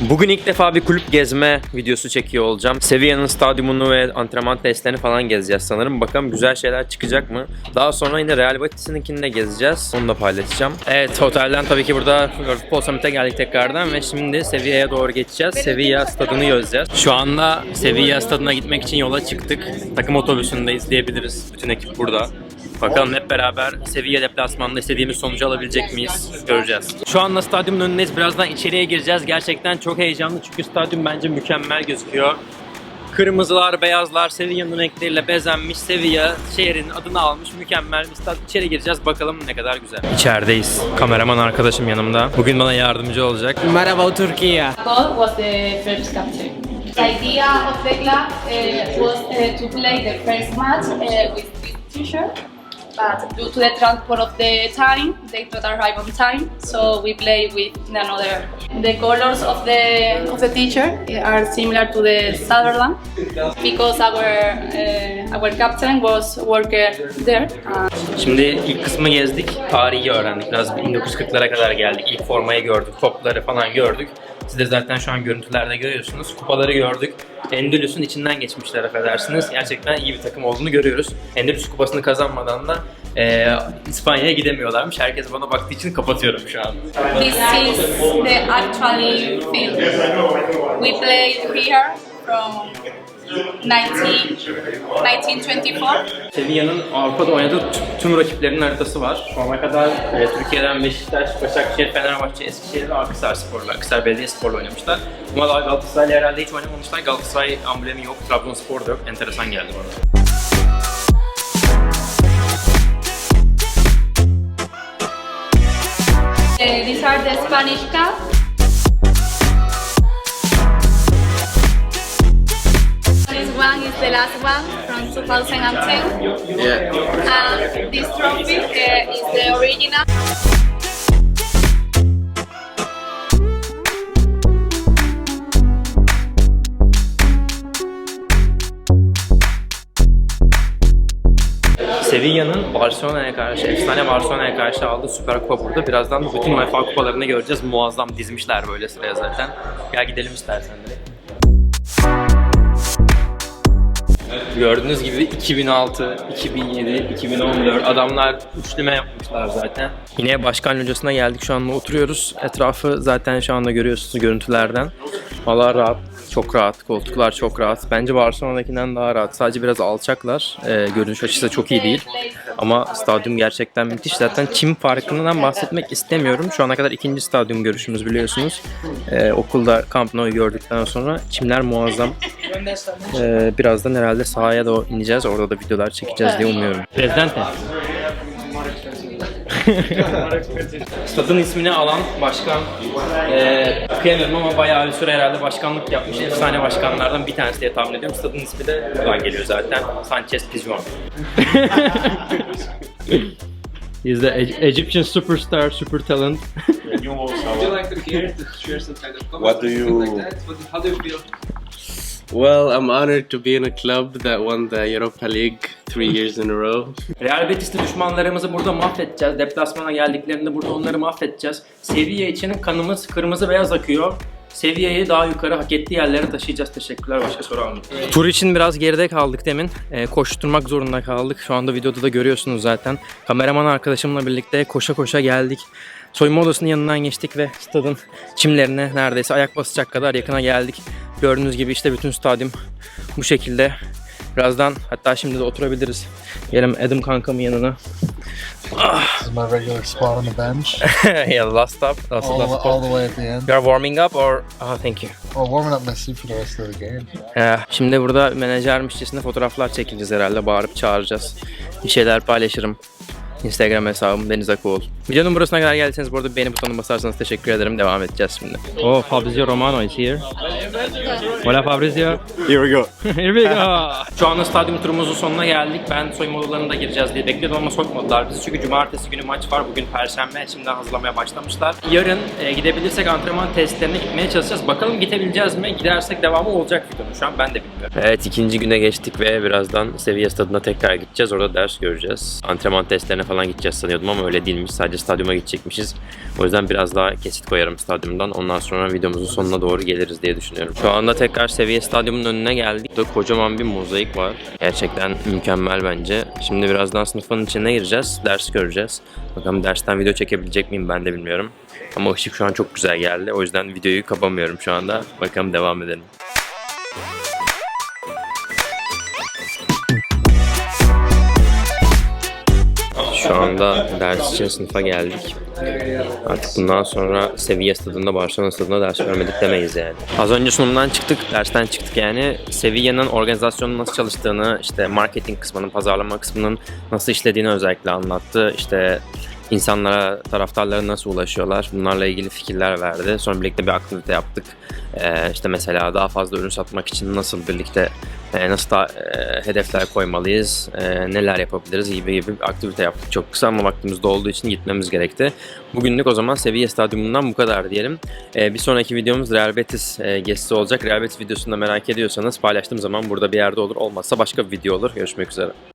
Bugün ilk defa bir kulüp gezme videosu çekiyor olacağım. Sevilla'nın stadyumunu ve antrenman testlerini falan gezeceğiz sanırım. Bakalım güzel şeyler çıkacak mı? Daha sonra yine Real Betis'inkini de gezeceğiz. Onu da paylaşacağım. Evet otelden tabii ki burada Futbol Summit'e geldik tekrardan ve şimdi Sevilla'ya doğru geçeceğiz. Sevilla stadını gezeceğiz. Şu anda Sevilla stadına gitmek için yola çıktık. Takım otobüsündeyiz diyebiliriz. Bütün ekip burada. Bakalım hep beraber Sevilla deplasmanında istediğimiz sonucu alabilecek miyiz? Göreceğiz. Şu anda stadyumun önündeyiz. Birazdan içeriye gireceğiz. Gerçekten çok heyecanlı çünkü stadyum bence mükemmel gözüküyor. Kırmızılar, beyazlar, Sevilla'nın renkleriyle bezenmiş. Sevilla şehrin adını almış. Mükemmel bir stad. İçeri gireceğiz. Bakalım ne kadar güzel. İçerideyiz. Kameraman arkadaşım yanımda. Bugün bana yardımcı olacak. Merhaba Türkiye. Was the first captain. The idea of the club uh, was uh, to play the first match uh, with this t-shirt, but due to the transport of the time, they don't arrive on time, so we play with another. The colors of the of the t-shirt are similar to the Sutherland because our uh, our captain was worker there. Şimdi ilk kısmı gezdik. Tarihi öğrendik. Biraz 1940'lara kadar geldik. İlk formayı gördük. Topları falan gördük. Siz de zaten şu an görüntülerde görüyorsunuz. Kupaları gördük. Endülüs'ün içinden geçmişler affedersiniz. Gerçekten iyi bir takım olduğunu görüyoruz. Endülüs kupasını kazanmadan da eee, İspanya'ya gidemiyorlarmış. Herkes bana baktığı için kapatıyorum şu an. This is the actually field. We played here from 19, 1924. Sevilla'nın Avrupa'da oynadığı tüm rakiplerinin haritası var. Şu ana kadar e, Türkiye'den Beşiktaş, Başakşehir, Fenerbahçe, Eskişehir ve Akhisar Spor'la, Akhisar Belediyespor'la oynamışlar. Ama daha Galatasaray'la herhalde hiç oynamamışlar. Galatasaray amblemi yok, Trabzonspor da yok. Enteresan geldi bana. These are the Spanish Cup. One is the last one from 2010. And this trophy uh, is the original. Sevilla'nın Barcelona'ya karşı, efsane Barcelona'ya karşı aldığı Süper Kupa burada. Birazdan da bütün UEFA kupalarını göreceğiz. Muazzam dizmişler böyle sıraya zaten. Gel gidelim istersen direkt. Gördüğünüz gibi 2006, 2007, 2014 adamlar üçleme yapmışlar zaten. Yine başkan locasına geldik şu anda oturuyoruz. Etrafı zaten şu anda görüyorsunuz görüntülerden. Valla rahat, çok rahat. Koltuklar çok rahat. Bence Barcelona'dakinden daha rahat. Sadece biraz alçaklar. Ee, görünüş açısı çok iyi değil. Ama stadyum gerçekten müthiş. Zaten çim farkından bahsetmek istemiyorum. Şu ana kadar ikinci stadyum görüşümüz biliyorsunuz. Ee, okulda Camp Nou'yu gördükten sonra çimler muazzam. Ee, birazdan herhalde sahaya da ineceğiz. Orada da videolar çekeceğiz diye umuyorum. Prezidente. Stadın ismini alan başkan e, kıyamıyorum ama bayağı bir süre herhalde başkanlık yapmış. Efsane başkanlardan bir tanesi diye tahmin ediyorum. Stadın ismi de buradan geliyor zaten. Sanchez Pizjuan. He's the E- Egyptian superstar, super talent. Would you like to hear to share some kind of comment What do you- like that? How do you feel? Well, I'm honored to be in a club that won the Europa League three years in a row. Real Betis'li düşmanlarımızı burada mahvedeceğiz. Deplasmana geldiklerinde burada onları mahvedeceğiz. Seviye için kanımız kırmızı beyaz akıyor. Seviyeyi daha yukarı hak ettiği yerlere taşıyacağız. Teşekkürler. Başka soru almayayım. Tur için biraz geride kaldık demin. Ee, koşturmak zorunda kaldık. Şu anda videoda da görüyorsunuz zaten. Kameraman arkadaşımla birlikte koşa koşa geldik. Soyunma odasının yanından geçtik ve stadın çimlerine neredeyse ayak basacak kadar yakına geldik. Gördüğünüz gibi işte bütün stadyum bu şekilde. Birazdan hatta şimdi de oturabiliriz. Gelin Adam kankamın yanına. This is my regular spot on the bench, yeah, last stop. Last, all, the, last all stop. the way at the end. You are warming up or? Oh, thank you. Oh, warming up my seat for the rest of the game. Ee, şimdi burada menajermişçesine fotoğraflar çekeceğiz herhalde. Bağırıp çağıracağız. Bir şeyler paylaşırım. Instagram hesabım Deniz Akoğul. Videonun burasına kadar geldiyseniz bu arada beğeni butonuna basarsanız teşekkür ederim. Devam edeceğiz şimdi. Oh, Fabrizio Romano is here. Hola Fabrizio. Here we go. Here we go. Şu anda stadyum turumuzun sonuna geldik. Ben soyunma odalarına da gireceğiz diye bekliyordum ama sokmadılar bizi. Çünkü cumartesi günü maç var. Bugün perşembe. Şimdiden hazırlamaya başlamışlar. Yarın e, gidebilirsek antrenman testlerine gitmeye çalışacağız. Bakalım gidebileceğiz mi? Gidersek devamı olacak videonun. Şu an ben de bilmiyorum. Evet ikinci güne geçtik ve birazdan Sevilla stadına tekrar gideceğiz. Orada ders göreceğiz. Antrenman testlerine falan falan gideceğiz sanıyordum ama öyle değilmiş. Sadece stadyuma gidecekmişiz. O yüzden biraz daha kesit koyarım stadyumdan. Ondan sonra videomuzun sonuna doğru geliriz diye düşünüyorum. Şu anda tekrar seviye stadyumunun önüne geldik. Burada kocaman bir mozaik var. Gerçekten mükemmel bence. Şimdi birazdan sınıfın içine gireceğiz. Ders göreceğiz. Bakalım dersten video çekebilecek miyim ben de bilmiyorum. Ama ışık şu an çok güzel geldi. O yüzden videoyu kapamıyorum şu anda. Bakalım devam edelim. Şu anda ders için sınıfa geldik. Artık bundan sonra seviye stadında Barcelona stadında ders görmedik demeyiz yani. Az önce sunumdan çıktık, dersten çıktık yani. Seviye'nin organizasyonun nasıl çalıştığını, işte marketing kısmının, pazarlama kısmının nasıl işlediğini özellikle anlattı. İşte insanlara, taraftarlara nasıl ulaşıyorlar bunlarla ilgili fikirler verdi. Sonra birlikte bir aktivite yaptık. Ee, işte mesela daha fazla ürün satmak için nasıl birlikte e, nasıl da e, hedefler koymalıyız, e, neler yapabiliriz gibi gibi aktivite yaptık. Çok kısa ama vaktimiz de olduğu için gitmemiz gerekti. Bugünlük o zaman Seviye Stadyumundan bu kadar diyelim. E, bir sonraki videomuz Real Betis e, gezisi olacak. Real Betis videosunu da merak ediyorsanız paylaştığım zaman burada bir yerde olur. Olmazsa başka bir video olur. Görüşmek üzere.